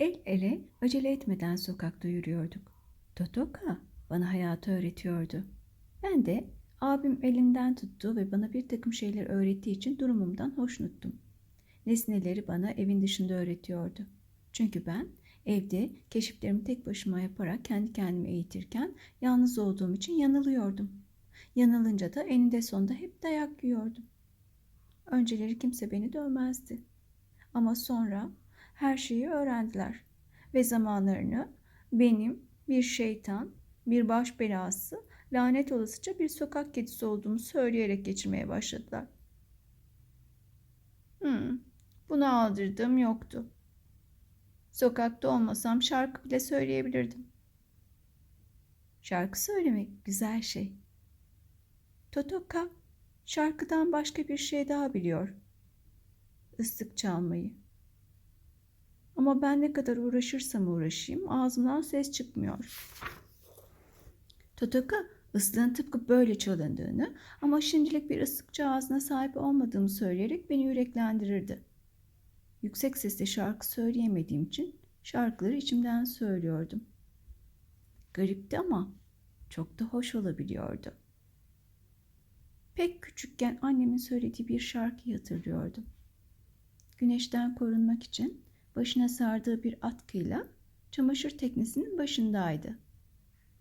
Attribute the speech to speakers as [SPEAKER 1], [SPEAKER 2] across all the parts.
[SPEAKER 1] El ele acele etmeden sokakta yürüyorduk. Totoka bana hayatı öğretiyordu. Ben de abim elinden tuttu ve bana bir takım şeyler öğrettiği için durumumdan hoşnuttum. Nesneleri bana evin dışında öğretiyordu. Çünkü ben evde keşiflerimi tek başıma yaparak kendi kendime eğitirken yalnız olduğum için yanılıyordum. Yanılınca da eninde sonunda hep dayak yiyordum. Önceleri kimse beni dövmezdi. Ama sonra her şeyi öğrendiler ve zamanlarını benim bir şeytan, bir baş belası, lanet olasıca bir sokak kedisi olduğumu söyleyerek geçirmeye başladılar. Hmm, buna aldırdığım yoktu. Sokakta olmasam şarkı bile söyleyebilirdim. Şarkı söylemek güzel şey. Totoka şarkıdan başka bir şey daha biliyor. Islık çalmayı. Ama ben ne kadar uğraşırsam uğraşayım ağzımdan ses çıkmıyor. Totoka ıslığın tıpkı böyle çalındığını ama şimdilik bir ıslıkçı ağzına sahip olmadığımı söyleyerek beni yüreklendirirdi. Yüksek sesle şarkı söyleyemediğim için şarkıları içimden söylüyordum. Garipti ama çok da hoş olabiliyordu. Pek küçükken annemin söylediği bir şarkıyı hatırlıyordum. Güneşten korunmak için başına sardığı bir atkıyla çamaşır teknesinin başındaydı.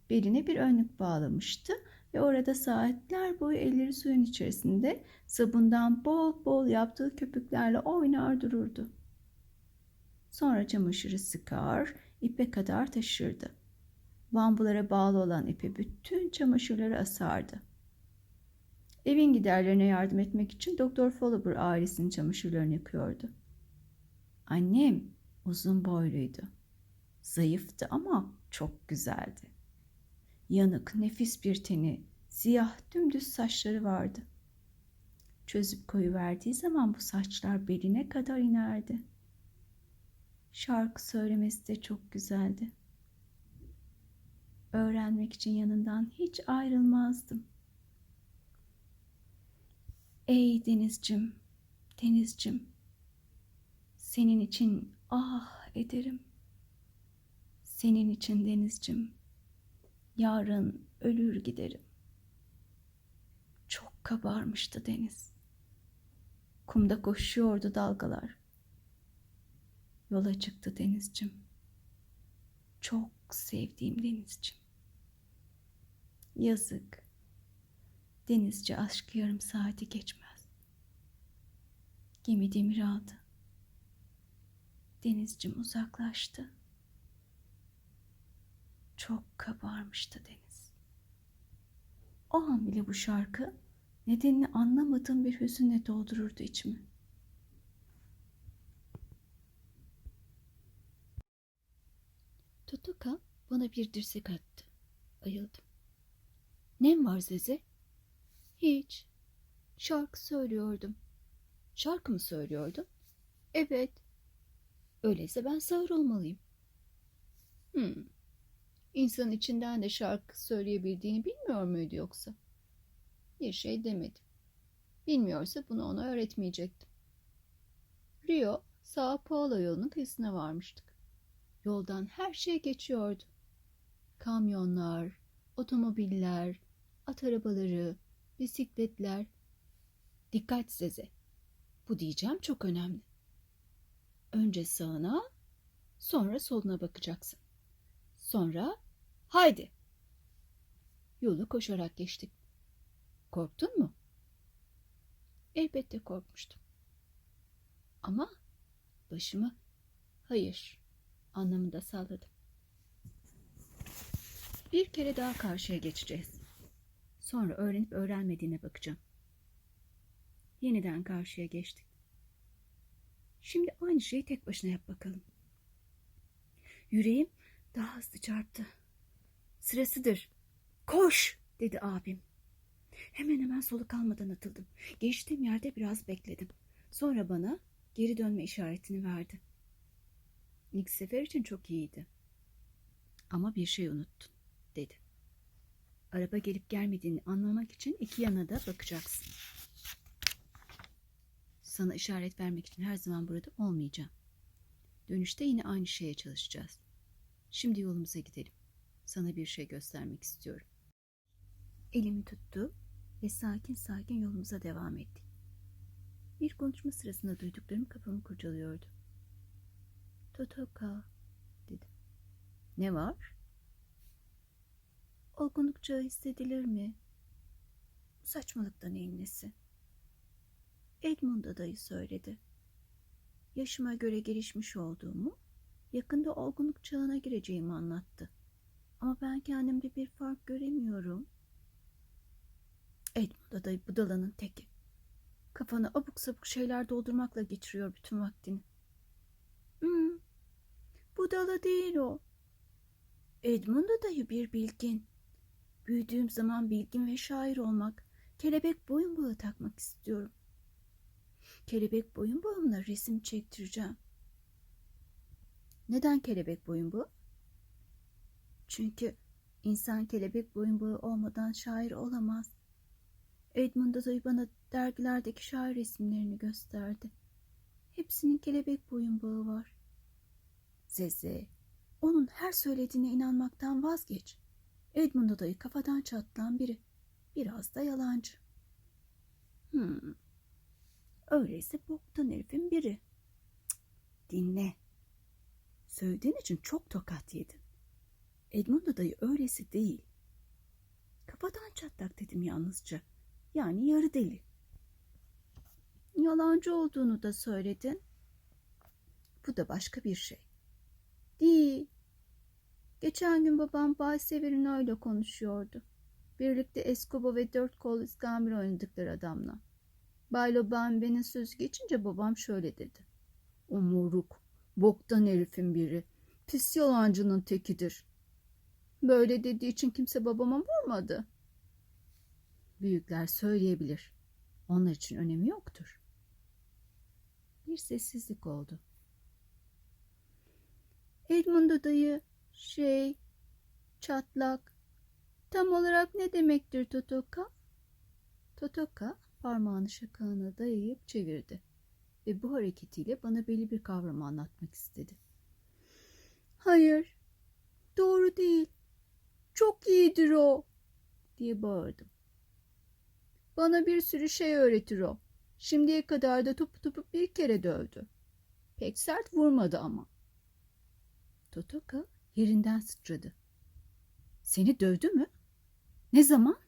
[SPEAKER 1] Beline bir önlük bağlamıştı ve orada saatler boyu elleri suyun içerisinde sabundan bol bol yaptığı köpüklerle oynar dururdu. Sonra çamaşırı sıkar, ipe kadar taşırdı. Bambulara bağlı olan ipe bütün çamaşırları asardı. Evin giderlerine yardım etmek için Doktor Follower ailesinin çamaşırlarını yıkıyordu. Annem uzun boyluydu. Zayıftı ama çok güzeldi. Yanık, nefis bir teni, siyah dümdüz saçları vardı. Çözüp koyu verdiği zaman bu saçlar beline kadar inerdi. Şarkı söylemesi de çok güzeldi. Öğrenmek için yanından hiç ayrılmazdım. Ey denizcim, denizcim, senin için ah ederim. Senin için denizcim, yarın ölür giderim. Çok kabarmıştı deniz. Kumda koşuyordu dalgalar. Yola çıktı denizcim. Çok sevdiğim denizcim. Yazık. Denizci aşkı yarım saati geçmez. Gemi demir aldı. Denizcim uzaklaştı. Çok kabarmıştı deniz. O an bile bu şarkı nedenini anlamadığım bir hüzünle doldururdu içimi. Totoka bana bir dirsek attı. Ayıldım. Nem var Zeze? Hiç. Şarkı söylüyordum. Şarkı mı söylüyordun? Evet. Öyleyse ben sağır olmalıyım. Hmm. İnsanın içinden de şarkı söyleyebildiğini bilmiyor muydu yoksa? Bir şey demedi. Bilmiyorsa bunu ona öğretmeyecektim. Rio, Sao Paulo yolunun kıyısına varmıştık. Yoldan her şey geçiyordu. Kamyonlar, otomobiller, at arabaları, bisikletler. Dikkat size. Bu diyeceğim çok önemli. Önce sağına, sonra soluna bakacaksın. Sonra haydi. Yolu koşarak geçtik. Korktun mu? Elbette korkmuştum. Ama başımı hayır anlamında salladım. Bir kere daha karşıya geçeceğiz. Sonra öğrenip öğrenmediğine bakacağım. Yeniden karşıya geçtik. Şimdi aynı şeyi tek başına yap bakalım. Yüreğim daha hızlı çarptı. Sırasıdır. Koş dedi abim. Hemen hemen soluk almadan atıldım. Geçtiğim yerde biraz bekledim. Sonra bana geri dönme işaretini verdi. İlk sefer için çok iyiydi. Ama bir şey unuttun dedi. Araba gelip gelmediğini anlamak için iki yana da bakacaksın. Sana işaret vermek için her zaman burada olmayacağım. Dönüşte yine aynı şeye çalışacağız. Şimdi yolumuza gidelim. Sana bir şey göstermek istiyorum. Elimi tuttu ve sakin sakin yolumuza devam ettik. Bir konuşma sırasında duyduklarım kafamı kurcalıyordu. Totoka dedim. Ne var? Olgunluk çağı hissedilir mi? Saçmalıktan neyin nesi? Edmund adayı söyledi. Yaşıma göre gelişmiş olduğumu, yakında olgunluk çağına gireceğimi anlattı. Ama ben kendimde bir fark göremiyorum. Edmund adayı budalanın teki. Kafana abuk sabuk şeyler doldurmakla geçiriyor bütün vaktini. Hmm, budala değil o. Edmund adayı bir bilgin. Büyüdüğüm zaman bilgin ve şair olmak, kelebek boyun bağı takmak istiyorum. Kelebek boyun bağımla resim çektireceğim. Neden kelebek boyun bağı? Çünkü insan kelebek boyun bağı olmadan şair olamaz. Edmund Adayı bana dergilerdeki şair resimlerini gösterdi. Hepsinin kelebek boyun bağı var. Zeze, onun her söylediğine inanmaktan vazgeç. Edmund Adayı kafadan çatlan biri. Biraz da yalancı. Hmm. Öyleyse boktan herifin biri. Dinle. Söylediğin için çok tokat yedin. Edmund Adayı öylesi değil. Kafadan çatlak dedim yalnızca. Yani yarı deli. Yalancı olduğunu da söyledin. Bu da başka bir şey. Değil. Geçen gün babam Bay Severino ile konuşuyordu. Birlikte Escobar ve dört kol iskambil oynadıkları adamla. Bay Lobambe'nin sözü geçince babam şöyle dedi. O moruk, boktan herifin biri. Pis yalancının tekidir. Böyle dediği için kimse babama vurmadı. Büyükler söyleyebilir. Onlar için önemi yoktur. Bir sessizlik oldu. Edmund dayı şey çatlak tam olarak ne demektir Totoka? Totoka parmağını şakağına dayayıp çevirdi ve bu hareketiyle bana belli bir kavramı anlatmak istedi. Hayır, doğru değil. Çok iyidir o, diye bağırdım. Bana bir sürü şey öğretir o. Şimdiye kadar da topu topu bir kere dövdü. Pek sert vurmadı ama. Totoka yerinden sıçradı. Seni dövdü mü? Ne zaman?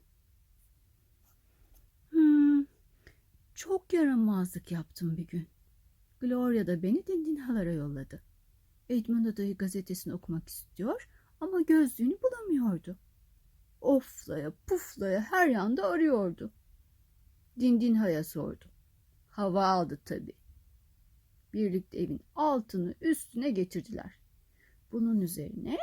[SPEAKER 1] Hmm, çok yaramazlık yaptım bir gün. Gloria da beni dindinhalara yolladı. Edmund adayı gazetesini okumak istiyor ama gözlüğünü bulamıyordu. Oflaya puflaya her yanda arıyordu. Dindinha'ya sordu. Hava aldı tabii. Birlikte evin altını üstüne getirdiler. Bunun üzerine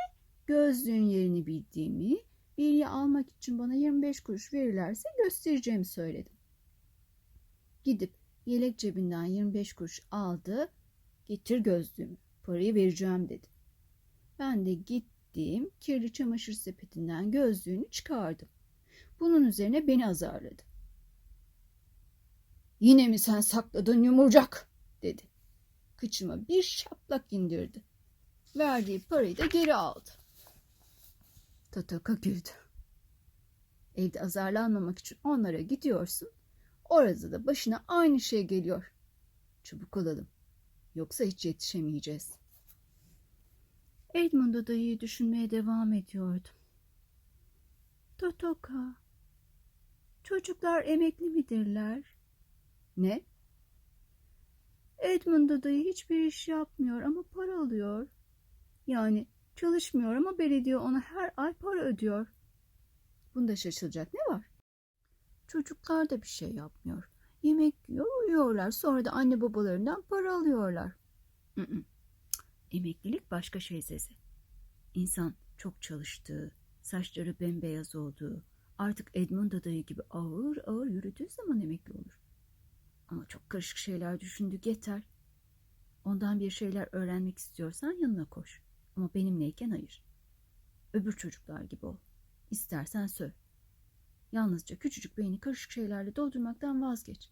[SPEAKER 1] gözlüğün yerini bildiğimi, bilgi almak için bana 25 kuruş verirlerse göstereceğimi söyledim. Gidip yelek cebinden 25 kuruş aldı, getir gözlüğümü, parayı vereceğim dedi. Ben de gittim, kirli çamaşır sepetinden gözlüğünü çıkardım. Bunun üzerine beni azarladı. Yine mi sen sakladın yumurcak dedi. Kıçıma bir şaplak indirdi. Verdiği parayı da geri aldı. Totoka güldü. Evde azarlanmamak için onlara gidiyorsun. Orada da başına aynı şey geliyor. Çabuk olalım. Yoksa hiç yetişemeyeceğiz. Edmund adayı düşünmeye devam ediyordu. Totoka, çocuklar emekli midirler? Ne? Edmund adayı hiçbir iş yapmıyor ama para alıyor. Yani çalışmıyor ama belediye ona her ay para ödüyor. Bunda şaşılacak ne var? Çocuklar da bir şey yapmıyor. Yemek yiyor, uyuyorlar. Sonra da anne babalarından para alıyorlar. Emeklilik başka şey Zeze. İnsan çok çalıştığı, saçları bembeyaz olduğu, artık Edmund adayı gibi ağır ağır yürüdüğü zaman emekli olur. Ama çok karışık şeyler düşündük yeter. Ondan bir şeyler öğrenmek istiyorsan yanına koş. Ama benimleyken hayır. Öbür çocuklar gibi ol. İstersen söv. Yalnızca küçücük beyni karışık şeylerle doldurmaktan vazgeç.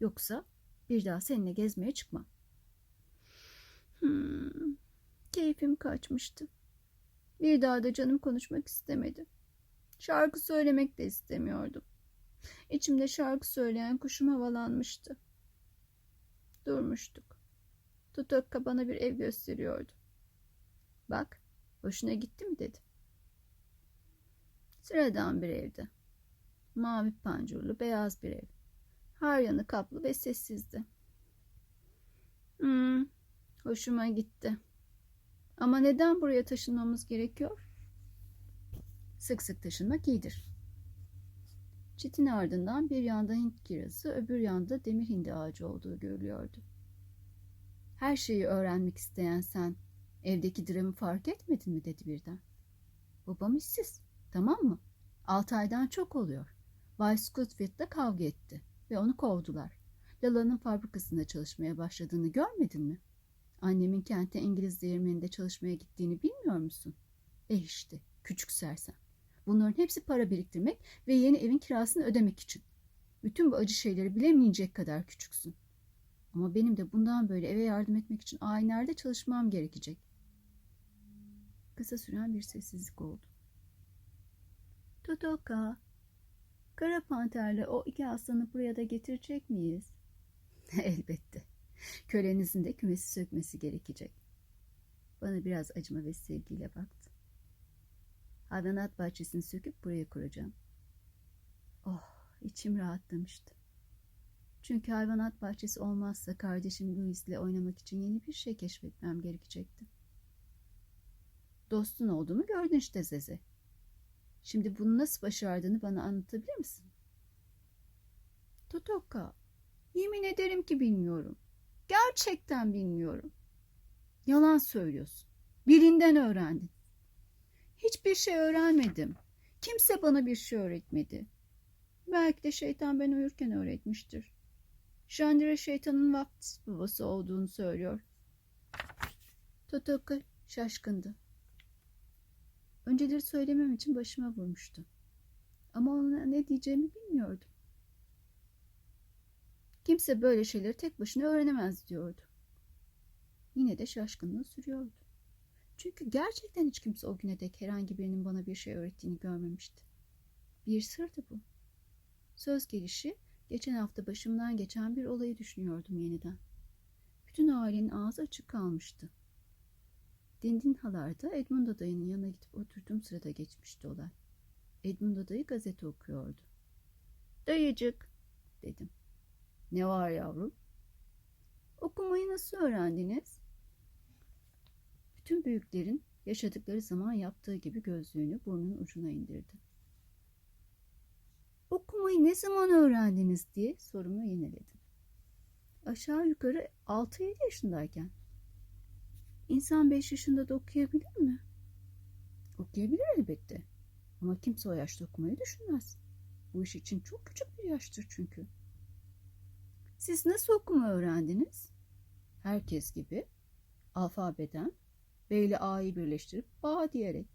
[SPEAKER 1] Yoksa bir daha seninle gezmeye çıkmam. Hmm. keyfim kaçmıştı. Bir daha da canım konuşmak istemedi. Şarkı söylemek de istemiyordum. İçimde şarkı söyleyen kuşum havalanmıştı. Durmuştuk. Tutokka bana bir ev gösteriyordu. Bak, hoşuna gitti mi dedi. Sıradan bir evdi. Mavi pancurlu, beyaz bir ev. Her yanı kaplı ve sessizdi. Hmm, hoşuma gitti. Ama neden buraya taşınmamız gerekiyor? Sık sık taşınmak iyidir. Çitin ardından bir yanda Hint kirazı, öbür yanda demir hindi ağacı olduğu görülüyordu. Her şeyi öğrenmek isteyen sen, evdeki dramı fark etmedin mi dedi birden. Babam işsiz, tamam mı? Altı aydan çok oluyor. Bay Scottfield'la kavga etti ve onu kovdular. Lala'nın fabrikasında çalışmaya başladığını görmedin mi? Annemin kente İngiliz değirmeninde çalışmaya gittiğini bilmiyor musun? Eh işte, küçük sersem. Bunların hepsi para biriktirmek ve yeni evin kirasını ödemek için. Bütün bu acı şeyleri bilemeyecek kadar küçüksün. Ama benim de bundan böyle eve yardım etmek için ayinlerde çalışmam gerekecek. Kısa süren bir sessizlik oldu. Totoka, Kara Panter'le o iki aslanı buraya da getirecek miyiz? Elbette. Kölenizin de kümesi sökmesi gerekecek. Bana biraz acıma ve sevgiyle baktı. Hayvanat bahçesini söküp buraya kuracağım. Oh, içim rahatlamıştı. Çünkü hayvanat bahçesi olmazsa kardeşim Louis oynamak için yeni bir şey keşfetmem gerekecekti. Dostun olduğumu gördün işte Zeze. Şimdi bunu nasıl başardığını bana anlatabilir misin? Totoka, yemin ederim ki bilmiyorum. Gerçekten bilmiyorum. Yalan söylüyorsun. Birinden öğrendin. Hiçbir şey öğrenmedim. Kimse bana bir şey öğretmedi. Belki de şeytan ben uyurken öğretmiştir. Şandire şeytanın vaftiz babası olduğunu söylüyor. Totoka şaşkındı. Önceleri söylemem için başıma vurmuştu. Ama ona ne diyeceğimi bilmiyordum. Kimse böyle şeyleri tek başına öğrenemez diyordu. Yine de şaşkınlığı sürüyordu. Çünkü gerçekten hiç kimse o güne dek herhangi birinin bana bir şey öğrettiğini görmemişti. Bir sırdı bu. Söz gelişi geçen hafta başımdan geçen bir olayı düşünüyordum yeniden. Bütün ailenin ağzı açık kalmıştı. Dindin halarda Edmund dayının yanına gidip oturduğum sırada geçmişti olay. Edmund dayı gazete okuyordu. Dayıcık dedim. Ne var yavrum? Okumayı nasıl öğrendiniz? Bütün büyüklerin yaşadıkları zaman yaptığı gibi gözlüğünü burnunun ucuna indirdi. Okumayı ne zaman öğrendiniz diye sorumu yineledim. Aşağı yukarı 6-7 yaşındayken. İnsan 5 yaşında da okuyabilir mi? Okuyabilir elbette. Ama kimse o yaşta okumayı düşünmez. Bu iş için çok küçük bir yaştır çünkü. Siz nasıl okuma öğrendiniz? Herkes gibi alfabeden B ile A'yı birleştirip Ba diyerek.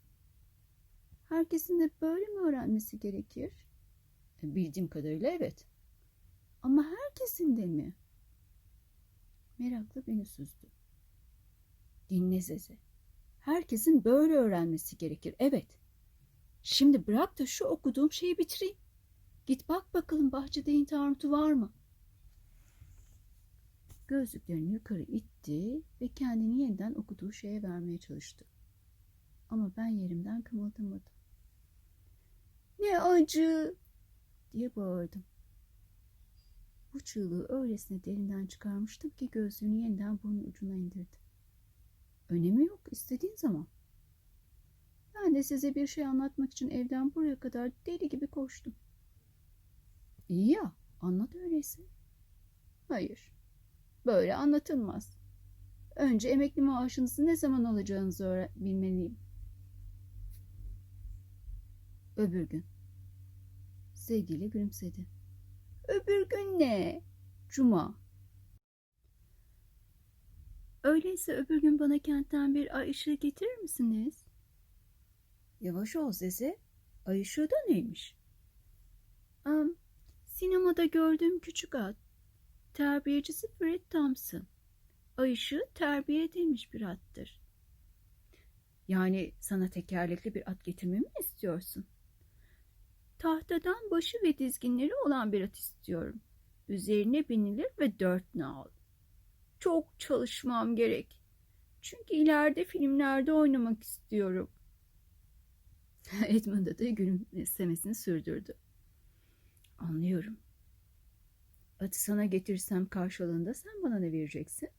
[SPEAKER 1] Herkesin de böyle mi öğrenmesi gerekir? E, bildiğim kadarıyla evet. Ama herkesin de mi? Merakla beni süzdü. Dinle Zeze. Herkesin böyle öğrenmesi gerekir. Evet. Şimdi bırak da şu okuduğum şeyi bitireyim. Git bak bakalım bahçede intiharmutu var mı? Gözlüklerini yukarı itti ve kendini yeniden okuduğu şeye vermeye çalıştı. Ama ben yerimden kımıldamadım. Ne acı diye bağırdım. Bu çığlığı öylesine derinden çıkarmıştım ki gözlüğünü yeniden burnun ucuna indirdi. Önemi yok istediğin zaman. Ben de size bir şey anlatmak için evden buraya kadar deli gibi koştum. İyi ya anlat öyleyse. Hayır böyle anlatılmaz. Önce emekli maaşınızı ne zaman alacağınızı bilmeliyim. Öbür gün. Sevgili gülümsedi. Öbür gün ne? Cuma. Öyleyse öbür gün bana kentten bir ay ışığı getirir misiniz? Yavaş ol Zeze. Ay ışığı da neymiş? Um, sinemada gördüğüm küçük at. Terbiyecisi Fred Thompson. Ay ışığı terbiye edilmiş bir attır. Yani sana tekerlekli bir at getirmemi mi istiyorsun? Tahtadan başı ve dizginleri olan bir at istiyorum. Üzerine binilir ve dört nal. Çok çalışmam gerek. Çünkü ileride filmlerde oynamak istiyorum. Edmund da gülümsemesini sürdürdü. Anlıyorum. Atı sana getirsem karşılığında sen bana ne vereceksin?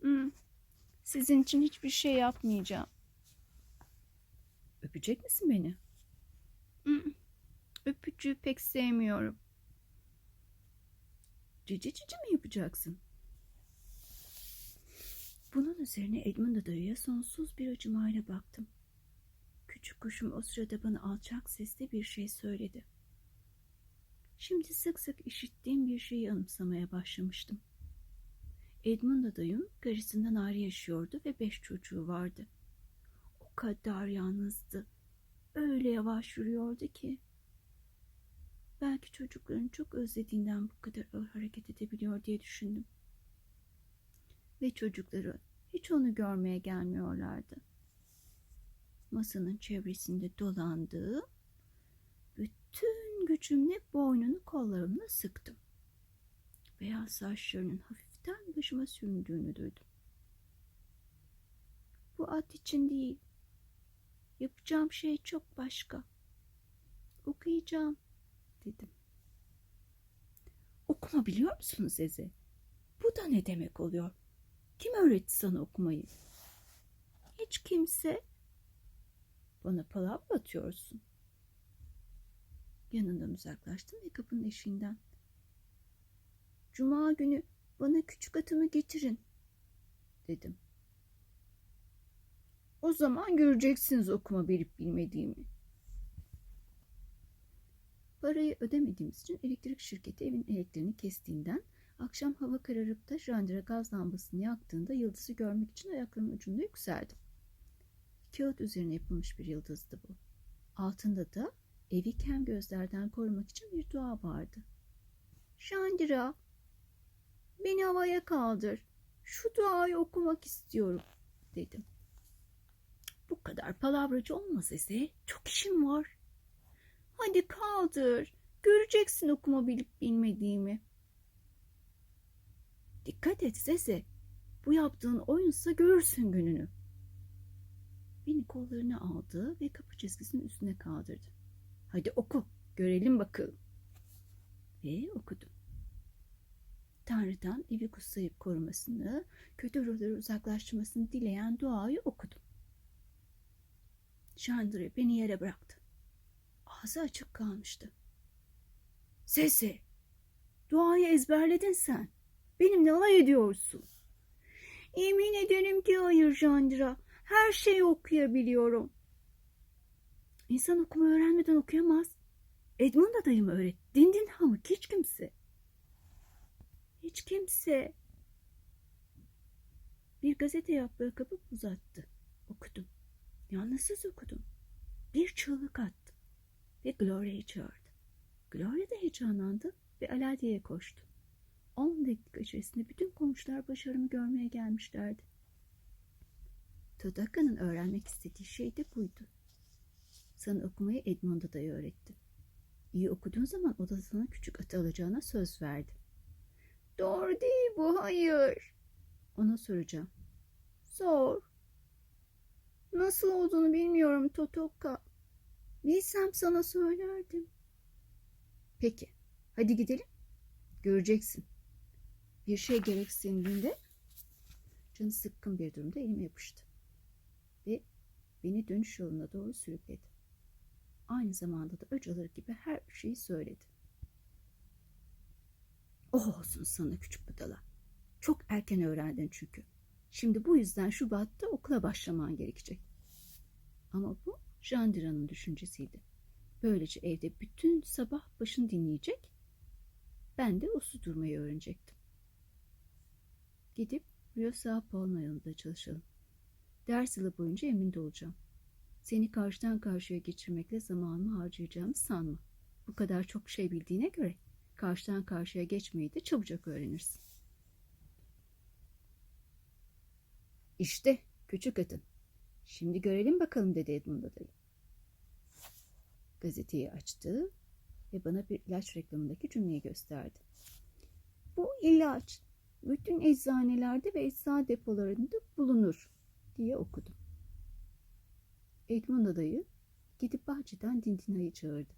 [SPEAKER 1] Hmm, sizin için hiçbir şey yapmayacağım. Öpecek misin beni? Hmm, öpücüğü pek sevmiyorum. Cici cici mi yapacaksın? Bunun üzerine Edmund dayıya sonsuz bir acımayla baktım. Küçük kuşum o sırada bana alçak sesle bir şey söyledi. Şimdi sık sık işittiğim bir şeyi anımsamaya başlamıştım. Edmund dayım karısından ayrı yaşıyordu ve beş çocuğu vardı. O kadar yalnızdı. Öyle yavaş yürüyordu ki. Belki çocuklarını çok özlediğinden bu kadar ağır hareket edebiliyor diye düşündüm. Ve çocukları hiç onu görmeye gelmiyorlardı. Masanın çevresinde dolandığı bütün gücümle boynunu kollarımla sıktım. Beyaz saçlarının hafiften başıma süründüğünü duydum. Bu at için değil. Yapacağım şey çok başka. Okuyacağım dedim. Okuma biliyor musunuz Eze? Bu da ne demek oluyor? Kim öğretti sana okumayı? Hiç kimse. Bana palavra atıyorsun. Yanından uzaklaştım ve kapının eşiğinden. Cuma günü bana küçük atımı getirin, dedim. O zaman göreceksiniz okuma bilip bilmediğimi. Parayı ödemediğimiz için elektrik şirketi evin elektriğini kestiğinden akşam hava kararıp da jandıra gaz lambasını yaktığında yıldızı görmek için ayaklarımın ucunda yükseldim. Kağıt üzerine yapılmış bir yıldızdı bu. Altında da evi kem gözlerden korumak için bir dua vardı. Şandira, beni havaya kaldır. Şu duayı okumak istiyorum, dedim. Bu kadar palavracı olmaz Eze. Çok işim var. Hadi kaldır. Göreceksin okuma bilip bilmediğimi. Dikkat et Zeze. Bu yaptığın oyunsa görürsün gününü. Beni kollarına aldı ve kapı çizgisinin üstüne kaldırdı. Hadi oku, görelim bakalım. Ve okudum. Tanrı'dan evi kutsayıp korumasını, kötü ruhları uzaklaştırmasını dileyen duayı okudum. Chandra beni yere bıraktı. Ağzı açık kalmıştı. Sesi, duayı ezberledin sen. Benimle alay ediyorsun. Yemin ederim ki hayır Chandra. Her şeyi okuyabiliyorum. İnsan okuma öğrenmeden okuyamaz. Edmund adayımı öğret. Dindin hamık hiç kimse. Hiç kimse. Bir gazete yaprağı kapıp uzattı. Okudum. Yalnızsız okudum. Bir çığlık attım. Ve Gloria'yı çağırdı. Gloria da heyecanlandı ve Aladiye'ye koştu. On dakika içerisinde bütün komşular başarımı görmeye gelmişlerdi. Todaka'nın öğrenmek istediği şey de buydu. Sana okumayı Edmund'a dayı öğretti. İyi okuduğun zaman o da sana küçük atı alacağına söz verdi. Doğru değil bu, hayır. Ona soracağım. Sor. Nasıl olduğunu bilmiyorum Totoka. Bilsem sana söylerdim. Peki, hadi gidelim. Göreceksin. Bir şey gereksindiğinde canı sıkkın bir durumda elime yapıştı. Ve beni dönüş yoluna doğru sürükledi. Aynı zamanda da öc alır gibi her şeyi söyledi. Oh olsun sana küçük budala. Çok erken öğrendin çünkü. Şimdi bu yüzden Şubat'ta okula başlaman gerekecek. Ama bu Jandira'nın düşüncesiydi. Böylece evde bütün sabah başını dinleyecek, ben de uslu durmayı öğrenecektim. Gidip Rio Sao Paulo yolunda çalışalım. Ders yılı boyunca emrinde olacağım. Seni karşıdan karşıya geçirmekle zamanımı harcayacağımı sanma. Bu kadar çok şey bildiğine göre karşıdan karşıya geçmeyi de çabucak öğrenirsin. İşte küçük atın. Şimdi görelim bakalım dedi Edmund dayı. Gazeteyi açtı ve bana bir ilaç reklamındaki cümleyi gösterdi. Bu ilaç bütün eczanelerde ve eczane depolarında bulunur diye okudum. Edmund dayı gidip bahçeden Dindina'yı çağırdı.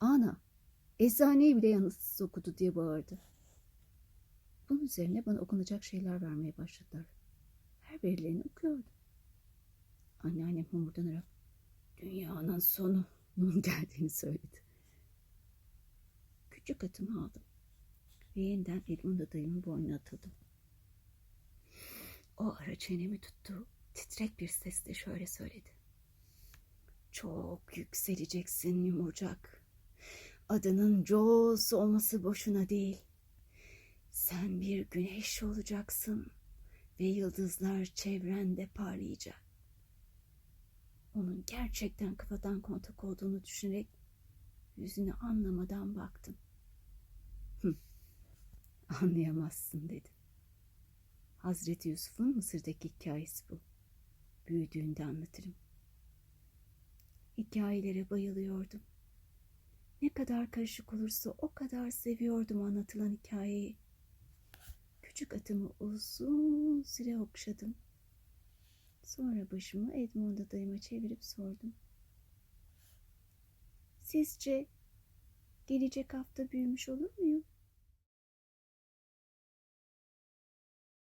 [SPEAKER 1] Ana, eczaneyi bile yanıtsız okudu diye bağırdı. Bunun üzerine bana okunacak şeyler vermeye başladılar. Her birilerini okuyordum. Anneannem homurdanarak dünyanın sonunun geldiğini söyledi. Küçük atımı aldım ve yeniden Edmund dayımın boynuna atıldım. O ara çenemi tuttu, titrek bir sesle şöyle söyledi. Çok yükseleceksin yumurcak. Adının Jaws olması boşuna değil. Sen bir güneş olacaksın ve yıldızlar çevrende parlayacak. Onun gerçekten kafadan kontak olduğunu düşünerek yüzünü anlamadan baktım. Hı, anlayamazsın dedi. Hazreti Yusuf'un Mısır'daki hikayesi bu. Büyüdüğünde anlatırım. Hikayelere bayılıyordum. Ne kadar karışık olursa o kadar seviyordum anlatılan hikayeyi. Küçük atımı uzun süre okşadım. Sonra başımı Edmund'a dayıma çevirip sordum. Sizce gelecek hafta büyümüş olur muyum?